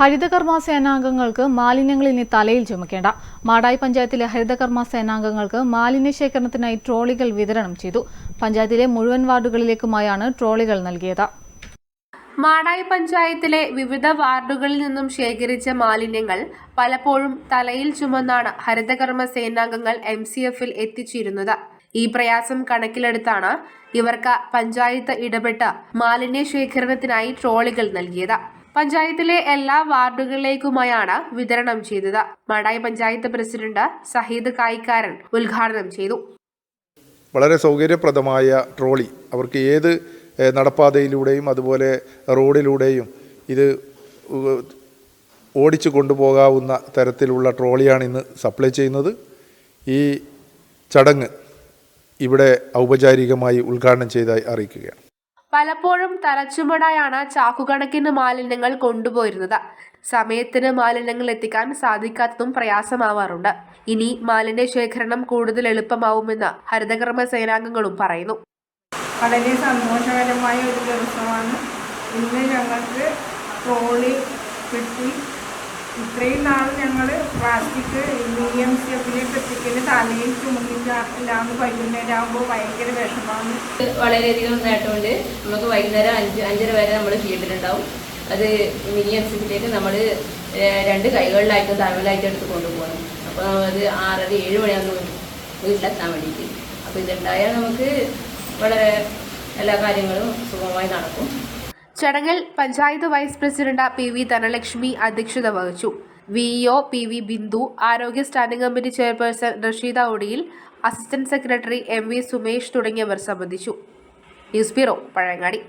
ഹരിതകർമ്മ സേനാംഗങ്ങൾക്ക് മാലിന്യങ്ങൾ ഇനി തലയിൽ ചുമക്കേണ്ട. മാടായി പഞ്ചായത്തിലെ ഹരിതകർമ്മ സേനാംഗങ്ങൾക്ക് മാലിന്യ ശേഖരണത്തിനായി ട്രോളികൾ വിതരണം ചെയ്തു. പഞ്ചായത്തിലെ മുഴുവൻ വാർഡുകളിലേക്കുമായാണ് ട്രോളികൾ നൽകിയത്. മാടായി പഞ്ചായത്തിലെ വിവിധ വാർഡുകളിൽ നിന്നും ശേഖരിച്ച മാലിന്യങ്ങൾ പലപ്പോഴും തലയിൽ ചുമന്നാണ് ഹരിതകർമ്മ സേനാംഗങ്ങൾ എം സി എഫിൽ എത്തിച്ചിരുന്നത്. ഈ പ്രയാസം കണക്കിലെടുത്താണ് ഇവർക്ക് പഞ്ചായത്ത് ഇടപെട്ട് മാലിന്യ ശേഖരണത്തിനായി ട്രോളികൾ നൽകിയത്. പഞ്ചായത്തിലെ എല്ലാ വാർഡുകളിലേക്കുമായാണ് വിതരണം ചെയ്തത്. മടായി പഞ്ചായത്ത് പ്രസിഡന്റ് സഹീദ് കായിക്കാരൻ ഉദ്ഘാടനം ചെയ്തു. വളരെ സൗകര്യപ്രദമായ ട്രോളി. അവർക്ക് ഏത് നടപ്പാതയിലൂടെയും അതുപോലെ റോഡിലൂടെയും ഇത് ഓടിച്ചു കൊണ്ടുപോകാവുന്ന തരത്തിലുള്ള ട്രോളിയാണ് ഇന്ന് സപ്ലൈ ചെയ്യുന്നത്. ഈ ചടങ്ങ് ഇവിടെ ഔപചാരികമായി ഉദ്ഘാടനം ചെയ്തായി അറിയിക്കുകയാണ്. പലപ്പോഴും തലച്ചുമടായാണ് ചാക്കുകണക്കിന് മാലിന്യങ്ങൾ കൊണ്ടുപോയിരുന്നത്. സമയത്തിന് മാലിന്യങ്ങൾ എത്തിക്കാൻ സാധിക്കാത്തതും പ്രയാസമാവാറുണ്ട്. ഇനി മാലിന്യ ശേഖരണം കൂടുതൽ എളുപ്പമാവുമെന്ന് ഹരിതകർമ്മ സേനാംഗങ്ങളും പറയുന്നു. വളരെ സന്തോഷകരമായ ഒരു ദിവസമാണ്. ഇന്ന് ഞങ്ങൾക്ക് ട്രോളി കിട്ടി. ഇത്രയും നാൾ ഞങ്ങൾ പ്ലാസ്റ്റിക് ഇ എം സി എഫിലേക്ക് എത്തിക്കൽ തലയിൽ വൈകുന്നേരം ആകുമ്പോൾ ഭയങ്കര വിഷമമാണ് വളരെയധികം നേട്ടമുണ്ട്. നമുക്ക് വൈകുന്നേരം അഞ്ച് അഞ്ചര വരെ നമ്മൾ ഫീൽഡിലുണ്ടാവും അത് മിനി എം നമ്മൾ രണ്ട് കൈകളിലായിട്ടും തലവിലായിട്ടും എടുത്ത് കൊണ്ടുപോകണം. അപ്പോൾ അത് ആറര ഏഴ് മണിയാകുമ്പോൾ വീട്ടിലെത്താൻ വേണ്ടിയിട്ട്. അപ്പോൾ ഇതുണ്ടായാൽ നമുക്ക് വളരെ എല്ലാ കാര്യങ്ങളും സുഗമമായി നടക്കും. ചടങ്ങിൽ panchayat vice president P V Dhanalakshmi അധ്യക്ഷത വഹിച്ചു. വിഇഒ പി വി ബിന്ദു ആരോഗ്യ standing committee chairperson Rasheeda ഒടിയിൽ assistant secretary M V Sumesh തുടങ്ങിയവർ സംബന്ധിച്ചു. News bureau Pazhayangadi.